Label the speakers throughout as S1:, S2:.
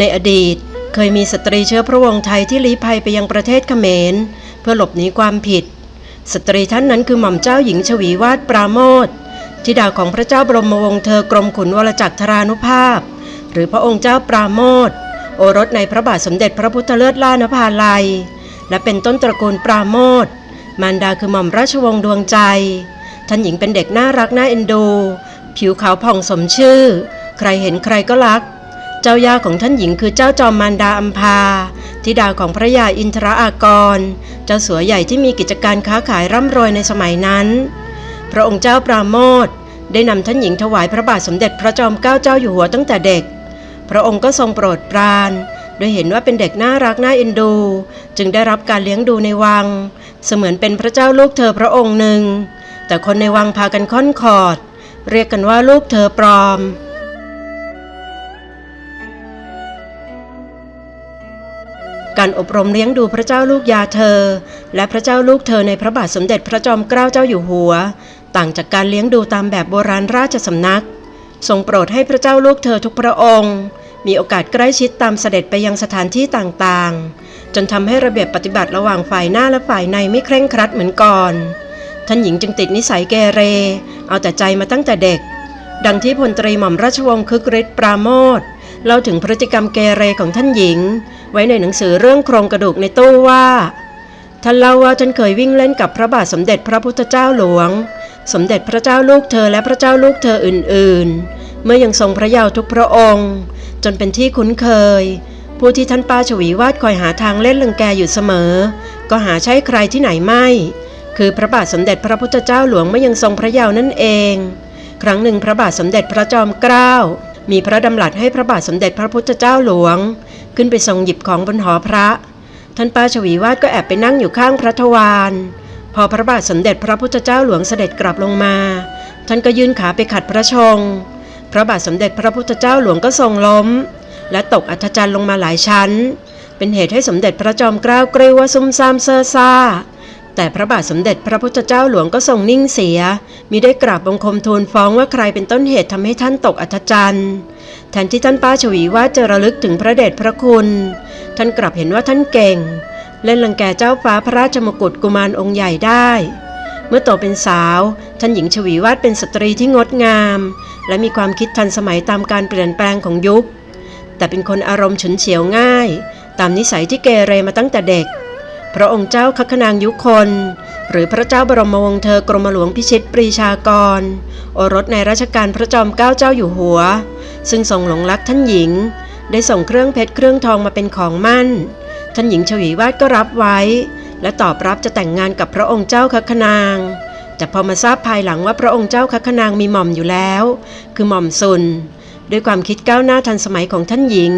S1: ในอดีตเคยมีสตรีเชื้อพระวงศ์ไทยที่ลี้ภัยไปยังประเทศเขมร เพื่อหลบหนีความผิด สตรีท่านนั้นคือหม่อมเจ้าหญิงชวีวาดปราโมทธิดาของพระเจ้าบรมวงศ์เธอกรมขุนวรจักรธารานุภาพ หรือพระองค์เจ้าปราโมทโอรสในพระบาทสมเด็จพระพุทธเลิศล่านภาลัย และเป็นต้นตระกูลปราโมทมารดาคือหม่อมราชวงศ์ดวงใจ ท่านหญิงเป็นเด็กน่ารักน่าเอ็นดู ผิวขาวผ่องสมชื่อ ใครเห็นใครก็รัก เจ้าย่าของท่านหญิงคือเจ้าจอมมารดาอัมพาธิดาของพระยาอินทราอากร เจ้าสัวใหญ่ที่มีกิจการค้าขายร่ำรวยในสมัยนั้น พระองค์เจ้าปราโมทได้นำท่านหญิงถวายพระบาทสมเด็จพระจอมเกล้าเจ้าอยู่หัวตั้งแต่เด็ก พระองค์ก็ทรงโปรดปราน โดยเห็นว่าเป็นเด็กน่ารักน่าเอ็นดู จึงได้รับการเลี้ยงดูในวัง เสมือนเป็นพระเจ้าลูกเธอพระองค์หนึ่ง แต่คนในวังพากันค่อนขอด เรียกกันว่าลูกเธอปลอม การอบรมเลี้ยงดูพระเจ้าลูกยาเธอ และพระเจ้าลูกเธอในพระบาทสมเด็จพระจอมเกล้าเจ้าอยู่หัว ต่างจากการเลี้ยงดูตามแบบโบราณราชสำนัก ทรงโปรดให้พระเจ้าลูกเธอทุกพระองค์ มีโอกาสใกล้ชิดตามเสด็จไปยังสถานที่ต่างๆ จนทำให้ระเบียบปฏิบัติระหว่างฝ่ายหน้าและฝ่ายในไม่เคร่งครัดเหมือนก่อน ท่านหญิงจึงติดนิสัยเกเร เอาแต่ใจมาตั้งแต่เด็ก ดังที่พลตรีหม่อมราชวงศ์คึกฤทธิ์ปราโมท เล่าถึงพฤติกรรมเกเรของท่านหญิง ไว้ในหนังสือเรื่องโครงกระดูกในตู้ว่า ท่านเล่าว่าท่านเคยวิ่งเล่นกับพระบาทสมเด็จพระพุทธเจ้าหลวง สมเด็จพระเจ้าลูกเธอและพระเจ้าลูกเธออื่น ๆ เมื่อยังทรงพระเยาว์ทุกพระองค์ จนเป็นที่คุ้นเคย ผู้ที่ท่านป้าชวีวาดคอยหาทางเล่นลังแกอยู่เสมอ ก็หาใช่ใครที่ไหนไม่ คือพระบาทสมเด็จพระพุทธเจ้าหลวงเมื่อยังทรงพระเยาว์นั่นเอง ครั้งหนึ่งพระบาทสมเด็จพระจอมเกล้า มีพระดำรัสให้พระบาทสมเด็จพระพุทธเจ้าหลวง ขึ้นไปทรงหยิบของบนหอพระ ท่านป้าชวีวาดก็แอบไปนั่งอยู่ข้างพระทวารพอพระบาทสมเด็จพระพุทธเจ้าหลวงเสด็จกลับลงมา ท่านก็ยื่นขาไปขัดพระชง พระบาทสมเด็จพระพุทธเจ้าหลวงก็ทรงล้ม และตกอัฐจันทร์ลงมาหลายชั้น เป็นเหตุให้สมเด็จพระจอมเกล้าเกรงว่าซุ่มซ่ามเซ่อซ่า แต่พระบาทสมเด็จพระพุทธเจ้าหลวงก็ทรงนิ่งเสีย มิได้กราบบังคมทูลฟ้องว่าใครเป็นต้นเหตุทำให้ท่านตกอัฐจันทร์แทนที่ท่านป้าชวีว่าจะระลึกถึงพระเดชพระคุณ ท่านกลับเห็นว่าท่านเก่ง เล่นลังแกเจ้าฟ้าพระราชมกุฎกุมารองค์ใหญ่ได้ เมื่อโตเป็นสาว ท่านหญิงชวีวาดเป็นสตรีที่งดงาม และมีความคิดทันสมัยตามการเปลี่ยนแปลงของยุค แต่เป็นคนอารมณ์ฉุนเฉียวง่าย ตามนิสัยที่เกเรมาตั้งแต่เด็ก พระองค์เจ้าคัคนางยุคน หรือพระเจ้าบรมวงศ์เธอกรมหลวงพิชิตปรีชากร โอรสในรัชกาลพระจอมเกล้าเจ้าอยู่หัว ซึ่งทรงหลงรักท่านหญิง ได้ส่งเครื่องเพชรเครื่องทองมาเป็นของมั่น ท่านหญิงชวีวาดก็รับไว้ และตอบรับจะแต่งงานกับพระองค์เจ้าคัคนาง แต่พอมาทราบภายหลังว่าพระองค์เจ้าคัคนางมีหม่อมอยู่แล้ว คือหม่อมซุนด้วยความคิดก้าวหน้าทันสมัยของท่านหญิง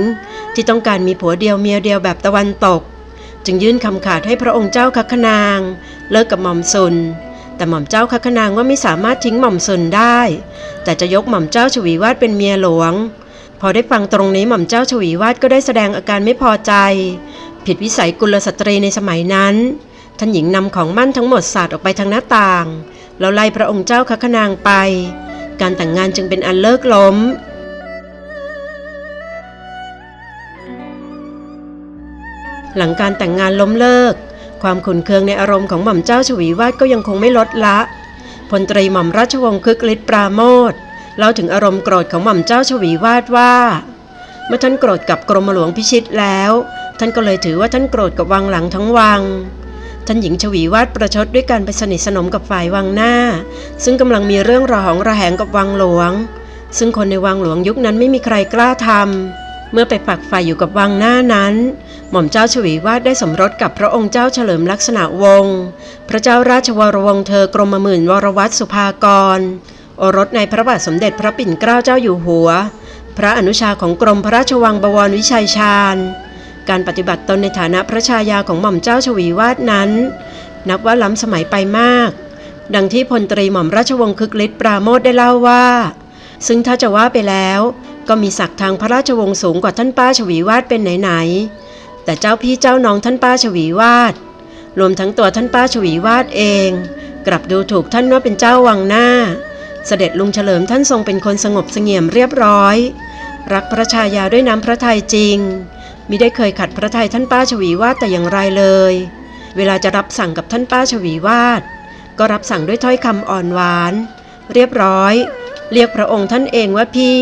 S1: ที่ต้องการมีผัวเดียวเมียเดียวแบบตะวันตก จึงยื่นคำขาดให้พระองค์เจ้าคัคนาง เลิกกับหม่อมซุน แต่หม่อมเจ้าคัคนางว่าไม่สามารถทิ้งหม่อมซุนได้ แต่จะยกหม่อมเจ้าชวีวาดเป็นเมียหลวง พอได้ฟังตรงนี้หม่อมเจ้าชวีวาดก็ได้แสดงอาการไม่พอใจ ผิดวิสัยกุลสตรีในสมัยนั้นท่านหญิงนำของมั่นทั้งหมดสาดออกไปทางหน้าต่างแล้วไล่พระองค์เจ้าคัคนางไป การแต่งงานจึงเป็นอันเลิกล้ม หลังการแต่งงานล้มเลิก ความขุนเคืองในอารมณ์ของหม่อมเจ้าชวีวาดก็ยังคงไม่ลดละพลตรีหม่อมราชวงศ์คึกฤทธิ์ปราโมทเล่าถึงอารมณ์โกรธของหม่อมเจ้าชวีวาดว่า เมื่อท่านโกรธกับกรมหลวงพิชิตแล้ว ท่านก็เลยถือว่าท่านโกรธกับวังหลังทั้งวัง ท่านหญิงชวีวาดประชดด้วยการไปสนิทสนมกับฝ่ายวังหน้า ซึ่งกำลังมีเรื่องระหองระแหงกับวังหลวง ซึ่งคนในวังหลวงยุคนั้นไม่มีใครกล้าทำ เมื่อไปฝักใฝ่อยู่กับวังหน้านั้น หม่อมเจ้าชวีวาดได้สมรสกับพระองค์เจ้าเฉลิมลักษณะวงศ์พระเจ้าราชวรวงศ์เธอกรมหมื่นวรวัตสุภากร โอรสในพระบาทสมเด็จพระปิ่นเกล้าเจ้าอยู่หัว พระอนุชาของกรมพระราชวังบวรวิชัยชาญ การปฏิบัติตนในฐานะพระชายาของหม่อมเจ้าชวีวาดนั้น นับว่าล้ำสมัยไปมาก ดังที่พลตรีหม่อมราชวงศ์คึกฤทธิ์ปราโมทได้เล่าว่า ซึ่งถ้าจะว่าไปแล้ว ก็มีศักดิ์ทางพระราชวงศ์สูงกว่าท่านป้าชวีวาดเป็นไหนๆแต่เจ้าพี่เจ้าน้องท่านป้าชวีวาดรวมทั้งตัวท่านป้าชวีวาดเอง กลับดูถูกท่านว่าเป็นเจ้าวังหน้า เสด็จลุงเฉลิมท่านทรงเป็นคนสงบเสงี่ยมเรียบร้อย รักพระชายาด้วยน้ำพระทัยจริงมิได้เคยขัดพระทัยท่านป้าชวีวาดแต่อย่างไรเลย เวลาจะรับสั่งกับท่านป้าชวีวาดก็รับสั่งด้วยถ้อยคำอ่อนหวาน เรียบร้อย เรียกพระองค์ท่านเองว่าพี่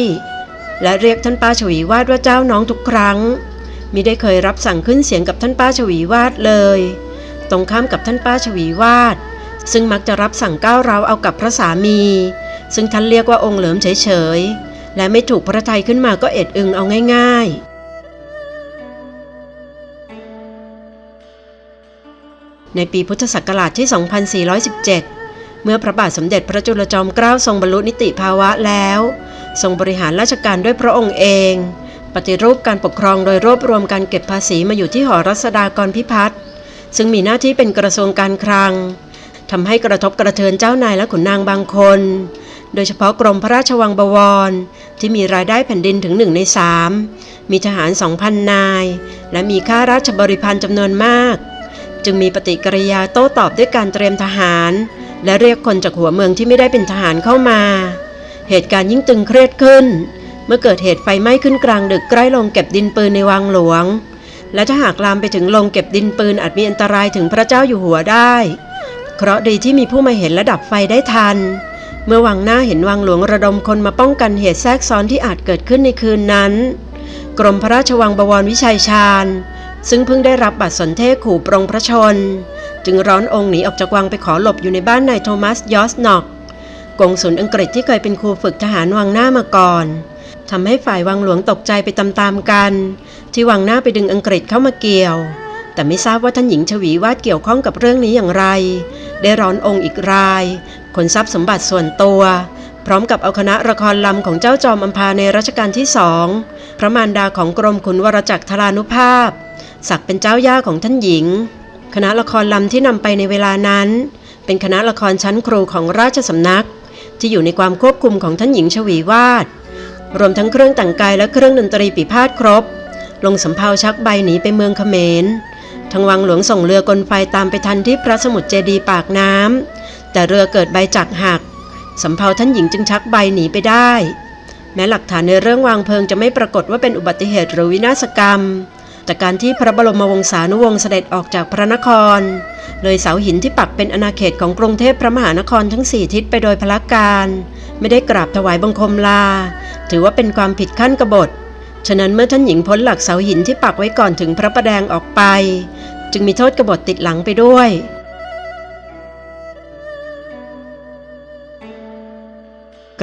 S1: และเรียกท่านป้าชวีวาดว่าเจ้าน้องทุกครั้งมิได้เคยรับสั่งขึ้นเสียงกับท่านป้าชวีวาดเลย ตรงข้ามกับท่านป้าชวีวาด ซึ่งมักจะรับสั่งก้าวเราเอากับพระสามี ซึ่งท่านเรียกว่าองค์เหลิมเฉยๆ และไม่ถูกพระทัยขึ้นมาก็เอ็ดอึงเอาง่าย ๆในปีพุทธศักราชที่ 2417 เมื่อพระบาทสมเด็จพระจุลจอมเกล้าทรงบรรลุนิติภาวะแล้ว ทรงบริหารราชการด้วยพระองค์เอง ปฏิรูปการปกครองโดยรวบรวมการเก็บภาษีมาอยู่ที่หอรัศดากรพิพัฒน์ซึ่งมีหน้าที่เป็นกระทรวงการคลังทำให้กระทบกระเทือนเจ้านายและขุนนางบางคน โดยเฉพาะกรมพระราชวังบวร ที่มีรายได้แผ่นดินถึงหนึ่งในสามมีทหารสองพันนาย และมีข้าราชบริพันจำนวนมาก จึงมีปฏิกิริยาโต้ตอบด้วยการเตรียมทหาร และเรียกคนจากหัวเมืองที่ไม่ได้เป็นทหารเข้ามา เหตุการณ์ยิ่งตึงเครียดขึ้น เมื่อเกิดเหตุไฟไหม้ขึ้นกลางดึกใกล้โรงเก็บดินปืนในวังหลวง และถ้าหากลามไปถึงโรงเก็บดินปืนอาจมีอันตรายถึงพระเจ้าอยู่หัวได้ เคราะดีที่มีผู้มาเห็นและดับไฟได้ทัน เมื่อวังหน้าเห็นวังหลวงระดมคนมาป้องกันเหตุแทรกซ้อนที่อาจเกิดขึ้นในคืนนั้น กรมพระราชวังบวรวิชัยชาญซึ่งเพิ่งได้รับบัตรสนเทศขู่ปรงพระชน จึงร้อนองค์หนีออกจากวังไปขอหลบอยู่ในบ้านนายโทมัสยอสนอก กงสุลอังกฤษที่เคยเป็นครูฝึกทหารวังหน้ามาก่อนทำให้ฝ่ายวังหลวงตกใจไปตามๆกัน ที่วังหน้าไปดึงอังกฤษเข้ามาเกี่ยว แต่ไม่ทราบว่าท่านหญิงชวีวาดเกี่ยวข้องกับเรื่องนี้อย่างไร ได้ร้อนองค์อีกรายขนทรัพย์สมบัติส่วนตัว พร้อมกับเอาคณะละครลำของเจ้าจอมอัมพาในรัชกาลที่สองพระมารดาของกรมขุนวรจักรธารานุภาพ ศักเป็นเจ้าย่าของท่านหญิง คณะละครลำที่นำไปในเวลานั้น เป็นคณะละครชั้นครูของราชสำนัก ที่อยู่ในความควบคุมของท่านหญิงชวีวาด รวมทั้งเครื่องแต่งกายและเครื่องดนตรีปีพาดครบ ลงสำเภาชักใบหนีไปเมืองเขมรทางวังหลวงส่งเรือกลไฟตามไปทันที่พระสมุทรเจดีปากน้ำแต่เรือเกิดใบจักหักสำเภาท่านหญิงจึงชักใบหนีไปได้ แม้หลักฐานในเรื่องวางเพลิงจะไม่ปรากฏว่าเป็นอุบัติเหตุหรือวินาศกรรม แต่การที่พระบรมวงศานุวงศ์เสด็จออกจากพระนคร เลยเสาหินที่ปักเป็นอาณาเขตของกรุงเทพพระมหานครทั้งสี่ทิศไปโดยพละการ ไม่ได้กราบถวายบังคมลา ถือว่าเป็นความผิดขั้นกบฏ ฉะนั้นเมื่อท่านหญิงพ้นหลักเสาหินที่ปักไว้ก่อนถึงพระประแดงออกไป จึงมีโทษกบฏติดหลังไปด้วย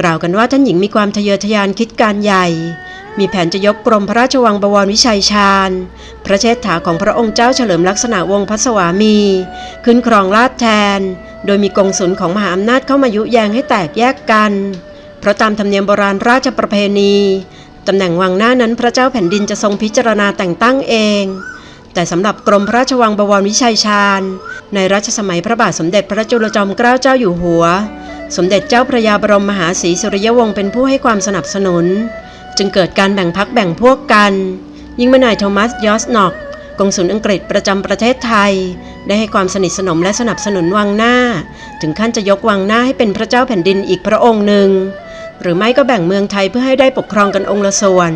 S1: กล่าวกันว่าท่านหญิงมีความทะเยอทะยานคิดการใหญ่ มีแผนจะยกกรมพระราชวังบวรวิชัยชาญ พระเชษฐาของพระองค์เจ้าเฉลิมลักษณะวงศ์พัสวามี ขึ้นครองราชแทน โดยมีกองสุลของมหาอำนาจเข้ามายุแยงให้แตกแยกกัน เพราะตามธรรมเนียมโบราณราชประเพณีตำแหน่งวังหน้านั้นพระเจ้าแผ่นดินจะทรงพิจารณาแต่งตั้งเอง แต่สำหรับกรมพระราชวังบวรวิชัยชาญ ในรัชสมัยพระบาทสมเด็จพระจุลจอมเกล้าเจ้าอยู่หัว สมเด็จเจ้าพระยาบรมมหาศรีสุริยวงศ์เป็นผู้ให้ความสนับสนุน จึงเกิดการแบ่งพักแบ่งพวกกัน ยิ่งเมื่อนายโทมัสยอสนอกกงสุลอังกฤษประจำประเทศไทย ได้ให้ความสนิทสนมและสนับสนุนวังหน้า ถึงขั้นจะยกวังหน้าให้เป็นพระเจ้าแผ่นดินอีกพระองค์หนึ่ง หรือไม่ก็แบ่งเมืองไทยเพื่อให้ได้ปกครองกันองค์ละส่วน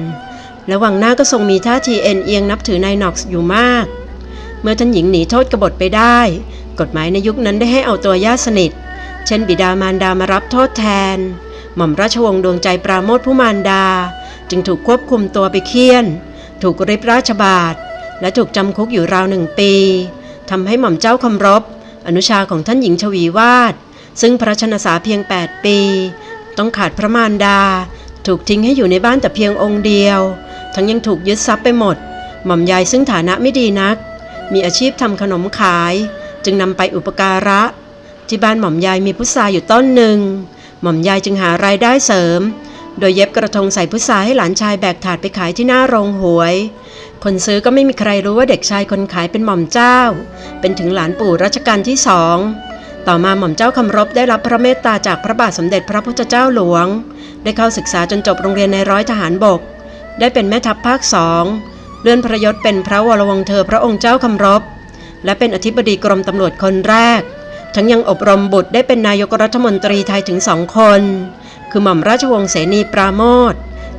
S1: และวังหน้าก็ทรงมีท่าทีเอ็นเอียงนับถือนายน็อกซ์อยู่มาก เมื่อท่านหญิงหนีโทษกบฏไปได้ กฎหมายในยุคนั้นได้ให้เอาตัวญาติสนิท เช่นบิดามารดามารับโทษแทน หม่อมราชวงศ์ดวงใจปราโมทผู้มารดา จึงถูกควบคุมตัวไปเคี่ยน ถูกริบราชบาท และถูกจำคุกอยู่ราวหนึ่งปีทำให้หม่อมเจ้าคำรบ อนุชาของท่านหญิงชวีวาด ซึ่งพระชนสาเพียง 8 ปี ต้องขาดพระมารดา ถูกทิ้งให้อยู่ในบ้านแต่เพียงองค์เดียว ทั้งยังถูกยึดทรัพย์ไปหมด หม่อมยายซึ่งฐานะไม่ดีนัก มีอาชีพทำขนมขาย จึงนำไปอุปการะที่บ้านหม่อมยายมีพุทราอยู่ต้นหนึ่ง หม่อมยายจึงหารายได้เสริม โดยเย็บกระทงใส่พุทราให้หลานชายแบกถาดไปขายที่หน้าโรงหวย คนซื้อก็ไม่มีใครรู้ว่าเด็กชายคนขายเป็นหม่อมเจ้า เป็นถึงหลานปู่รัชกาลที่สองต่อมาหม่อมเจ้าคำรบได้รับพระเมตตาจากพระบาทสมเด็จพระพุทธเจ้าหลวง ได้เข้าศึกษาจนจบโรงเรียนในร้อยทหารบก ได้เป็นแม่ทัพภาคสองเลื่อนพระยศเป็นพระวรวงเธอพระองค์เจ้าคำรบ และเป็นอธิบดีกรมตำรวจคนแรก ทั้งยังอบรมบุตรได้เป็นนายกรัฐมนตรีไทยถึงสองคน คือหม่อมราชวงศ์เสนีปราโมท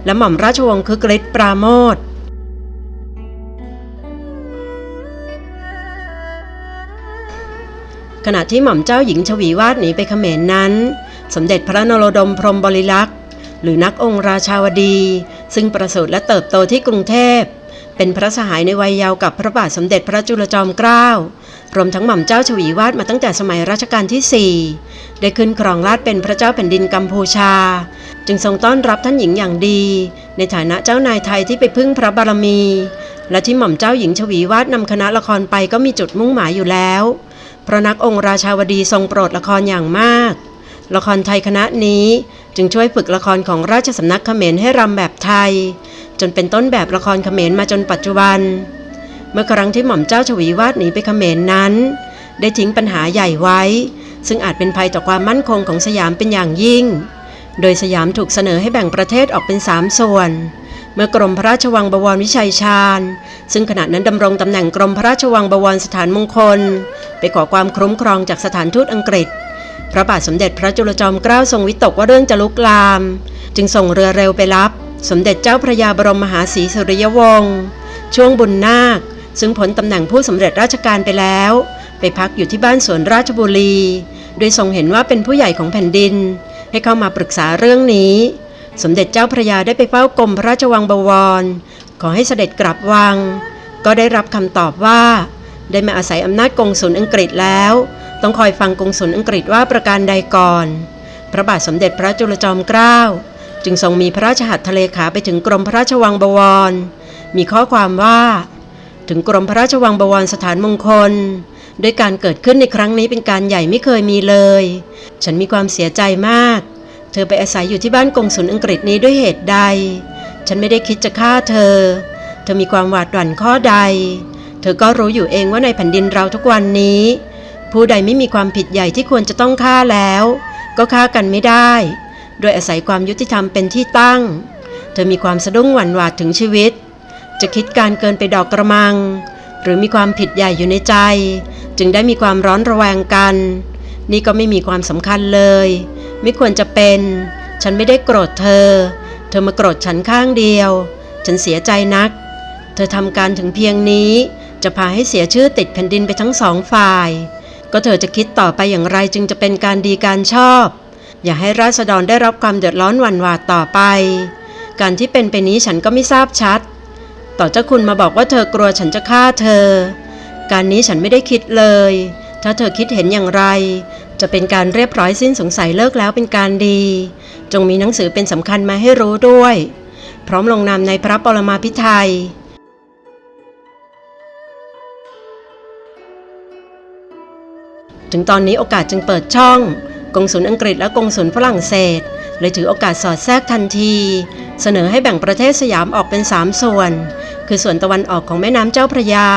S1: และหม่อมราชวงศ์คึกฤทธิ์ปราโมทขณะที่หม่อมเจ้าหญิงชวีวาดหนีไปเขมรนนั้น สมเด็จพระนโรดมพรมบริลักษ์หรือนักองค์ราชาวดี ซึ่งประสูติและเติบโตที่กรุงเทพ เป็นพระสหายในวัยเยาว์กับพระบาทสมเด็จพระจุลจอมเกล้ารวมทั้งหม่อมเจ้าชวีวาดมาตั้งแต่สมัยรัชกาลที่ 4 ได้ขึ้นครองราชเป็นพระเจ้าแผ่นดินกัมพูชา จึงทรงต้อนรับท่านหญิงอย่างดี ในฐานะเจ้านายไทยที่ไปพึ่งพระบารมี และที่หม่อมเจ้าหญิงชวีวาดนำคณะละครไปก็มีจุดมุ่งหมายอยู่แล้ว เพราะนักองค์ราชาวดีทรงโปรดละครอย่างมาก ละครไทยคณะนี้จึงช่วยฝึกละครของราชสำนักเขมรให้รำแบบไทย จนเป็นต้นแบบละครเขมรมาจนปัจจุบัน เมื่อครั้งที่หม่อมเจ้าชวีวาดหนีไปเขมรนั้น ได้ทิ้งปัญหาใหญ่ไว้ ซึ่งอาจเป็นภัยต่อความมั่นคงของสยามเป็นอย่างยิ่ง โดยสยามถูกเสนอให้แบ่งประเทศออกเป็นสามส่วน เมื่อกรมพระราชวังบวรวิชัยชาญ ซึ่งขณะนั้นดำรงตำแหน่งกรมพระราชวังบวรสถานมงคล ไปขอความคุ้มครองจากสถานทูตอังกฤษ พระบาทสมเด็จพระจุลจอมเกล้าทรงวิตกว่าเรื่องจะลุกลาม จึงส่งเรือเร็วไปรับ สมเด็จเจ้าพระยาบรมมหาศรีสุริยวงศ์ช่วงบุญนาค ซึ่งผลตำแหน่งผู้สำเร็จราชการไปแล้ว ไปพักอยู่ที่บ้านสวนราชบุรี โดยทรงเห็นว่าเป็นผู้ใหญ่ของแผ่นดิน ให้เข้ามาปรึกษาเรื่องนี้ สมเด็จเจ้าพระยาได้ไปเฝ้ากรมพระราชวังบวร ขอให้เสด็จกลับวัง ก็ได้รับคำตอบว่า ได้มาอาศัยอำนาจกองสุลอังกฤษแล้ว ต้องคอยฟังกงสุลอังกฤษว่าประการใดก่อน พระบาทสมเด็จพระจุลจอมเกล้าจึงทรงมีพระราชหัตถเลขาไปถึงกรมพระราชวังบวร มีข้อความว่า ถึงกรมพระราชวังบวรสถานมงคล ด้วยการเกิดขึ้นในครั้งนี้เป็นการใหญ่ไม่เคยมีเลย ฉันมีความเสียใจมาก เธอไปอาศัยอยู่ที่บ้านกงสุลอังกฤษนี้ด้วยเหตุใด ฉันไม่ได้คิดจะฆ่าเธอ เธอมีความหวาดหวั่นข้อใด เธอก็รู้อยู่เองว่าในแผ่นดินเราทุกวันนี้ ผู้ใดไม่มีความผิดใหญ่ที่ควรจะต้องฆ่าแล้ว ก็ฆ่ากันไม่ได้ โดยอาศัยความยุติธรรมเป็นที่ตั้ง เธอมีความสะดุ้งหวั่นหวาดถึงชีวิต จะคิดการเกินไปดอกกระมัง หรือมีความผิดใหญ่อยู่ในใจ จึงได้มีความร้อนระแวงกัน นี่ก็ไม่มีความสำคัญเลย ไม่ควรจะเป็น ฉันไม่ได้โกรธเธอ เธอมาโกรธฉันข้างเดียว ฉันเสียใจนัก เธอทำการถึงเพียงนี้ จะพาให้เสียชื่อติดแผ่นดินไปทั้งสองฝ่าย ก็เธอจะคิดต่อไปอย่างไรจึงจะเป็นการดีการชอบ อย่าให้ราษฎรได้รับความเดือดร้อนวันวาดต่อไป การที่เป็นไปนี้ฉันก็ไม่ทราบชัด ต่อเจ้าคุณมาบอกว่าเธอกลัวฉันจะฆ่าเธอ การนี้ฉันไม่ได้คิดเลย ถ้าเธอคิดเห็นอย่างไร จะเป็นการเรียบร้อยสิ้นสงสัยเลิกแล้วเป็นการดี จงมีหนังสือเป็นสำคัญมาให้รู้ด้วย พร้อมลงนามในพระปรมาภิไธย ถึงตอนนี้โอกาสจึงเปิดช่อง กงสุลอังกฤษและกงสุลฝรั่งเศสเลยถือโอกาสสอดแทรกทันที เสนอให้แบ่งประเทศสยามออกเป็นสามส่วน คือส่วนตะวันออกของแม่น้ำเจ้าพระยา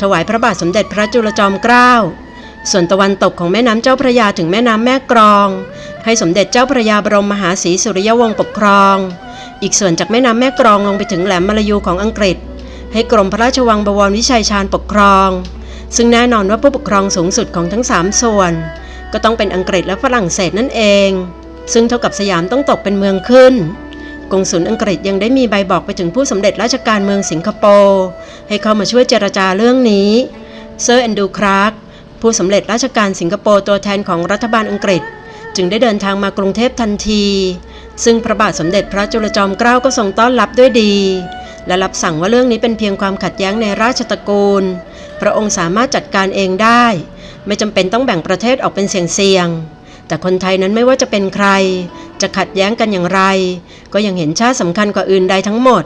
S1: ถวายพระบาทสมเด็จพระจุลจอมเกล้าส่วนตะวันตกของแม่น้ำเจ้าพระยาถึงแม่น้ำแม่กรอง ให้สมเด็จเจ้าพระยาบรมมหาศรีสุริยวงศ์ปกครอง อีกส่วนจากแม่น้ำแม่กรองลงไปถึงแหลมมาลายูของอังกฤษ ให้กรมพระราชวังบวรวิชัยชาญปกครอง ซึ่งแน่นอนว่าผู้ปกครองสูงสุดของทั้งสามส่วน ก็ต้องเป็นอังกฤษและฝรั่งเศสนั่นเอง ซึ่งเท่ากับสยามต้องตกเป็นเมืองขึ้นกงสุลอังกฤษยังได้มีใบบอกไปถึงผู้สำเร็จราชการเมืองสิงคโปร์ให้เข้ามาช่วยเจรจาเรื่องนี้เซอร์แอนดูคราร์กผู้สำเร็จราชการสิงคโปร์ตัวแทนของรัฐบาลอังกฤษ จึงได้เดินทางมากรุงเทพทันที ซึ่งพระบาทสมเด็จพระจุลจอมเกล้าก็ทรงต้อนรับด้วยดี และรับสั่งว่าเรื่องนี้เป็นเพียงความขัดแย้งในราชตระกูล พระองค์สามารถจัดการเองได้ ไม่จำเป็นต้องแบ่งประเทศออกเป็นเสี่ยงๆแต่คนไทยนั้นไม่ว่าจะเป็นใคร จะขัดแย้งกันอย่างไร ก็ยังเห็นชาติสำคัญกว่าอื่นใดทั้งหมด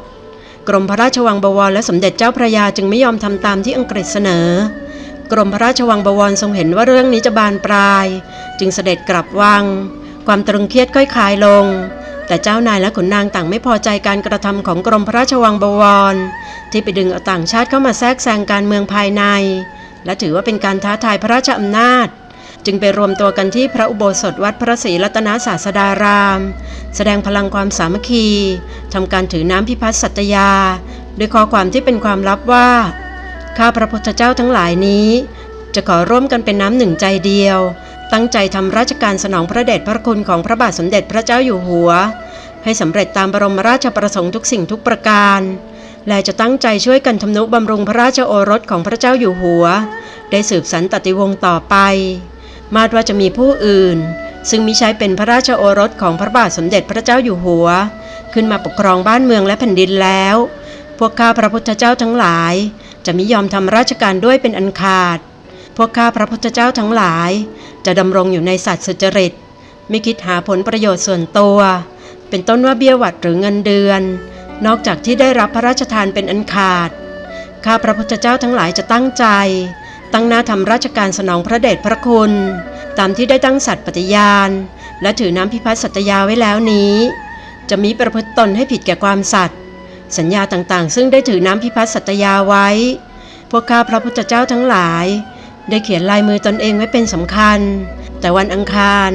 S1: กรมพระราชวังบวรและสมเด็จเจ้าพระยาจึงไม่ยอมทำตามที่อังกฤษเสนอ กรมพระราชวังบวรทรงเห็นว่าเรื่องนี้จะบานปลาย จึงเสด็จกลับวัง ความตรึงเครียดค่อยคลายลง แต่เจ้านายและขุนนางต่างไม่พอใจการกระทำของกรมพระราชวังบวร ที่ไปดึงเอาต่างชาติเข้ามาแทรกแซงการเมืองภายใน และถือว่าเป็นการท้าทายพระราชอำนาจ จึงไปรวมตัวกันที่พระอุโบสถวัดพระศรีรัตนศาสดาราม แสดงพลังความสามัคคีทำการถือน้ำพิพัฒน์สัตยาด้วยข้อความที่เป็นความลับว่าข้าพระพุทธเจ้าทั้งหลายนี้ จะขอร่วมกันเป็นน้ำหนึ่งใจเดียว ตั้งใจทำราชการสนองพระเดชพระคุณของพระบาทสมเด็จพระเจ้าอยู่หัว ให้สำเร็จตามบรมราชประสงค์ทุกสิ่งทุกประการ และจะตั้งใจช่วยกันทำนุบำรุงพระราชโอรสของพระเจ้าอยู่หัว ได้สืบสันตติวงศ์ต่อไป มาดว่าจะมีผู้อื่น ซึ่งมิใช่เป็นพระราชโอรสของพระบาทสมเด็จพระเจ้าอยู่หัว ขึ้นมาปกครองบ้านเมืองและแผ่นดินแล้ว พวกข้าพระพุทธเจ้าทั้งหลาย จะมิยอมทำราชการด้วยเป็นอันขาด พวกข้าพระพุทธเจ้าทั้งหลาย จะดำรงอยู่ในสัตว์สุจริต ไม่คิดหาผลประโยชน์ส่วนตัว เป็นต้นว่าเบี้ยหวัดหรือเงินเดือน นอกจากที่ได้รับพระราชทานเป็นอันขาด ข้าพระพุทธเจ้าทั้งหลายจะตั้งใจ ตั้งหน้าทำราชการสนองพระเดชพระคุณ ตามที่ได้ตั้งสัตย์ปฏิญาณ และถือน้ำพิพัฒน์สัตยาไว้แล้วนี้ จะมีประพฤติตนให้ผิดแก่ความสัตย์สัญญาต่างๆ ซึ่งได้ถือน้ำพิพัฒน์สัตยาไว้ พวกข้าพระพุทธเจ้าทั้งหลาย ได้เขียนลายมือตนเองไว้เป็นสำคัญ แต่วันอังคาร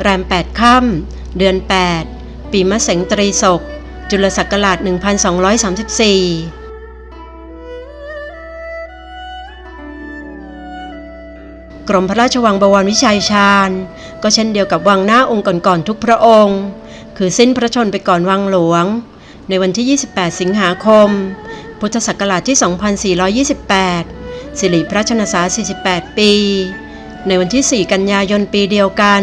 S1: แรม 8 ค่ำเดือน 8 ปีมะเสงตรีศก จุลศักราช 1234กรมพระราชวังบวรวิชัยชาญ ก็เช่นเดียวกับวังหน้าองค์ก่อนๆทุกพระองค์ คือสิ้นพระชนไปก่อนวังหลวง ในวันที่ 28 สิงหาคม พุทธศักราชที่ 2428 สิริพระชนษา 48 ปี ในวันที่ 4 กันยายนปีเดียวกัน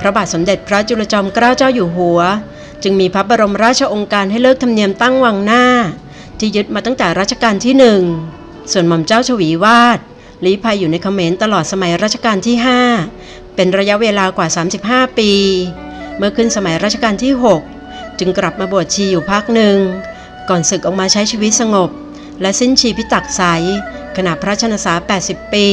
S1: พระบาทสมเด็จพระจุลจอมเกล้าเจ้าอยู่หัว จึงมีพระบรมราชองค์การให้เลิกธรรมเนียมตั้งวังหน้า ที่ยึดมาตั้งแต่รัชกาลที่หนึ่ง ส่วนหม่อมเจ้าชวีวาดลี้ภัยอยู่ในเขมรตลอดสมัยรัชกาลที่ 5 เป็นระยะเวลากว่า 35 ปี เมื่อขึ้นสมัยรัชกาลที่ 6 จึงกลับมาบวชชีอยู่พักหนึ่ง ก่อนศึกออกมาใช้ชีวิตสงบ และสิ้นชีพิตักใส ขณะพระชนษา 80 ปี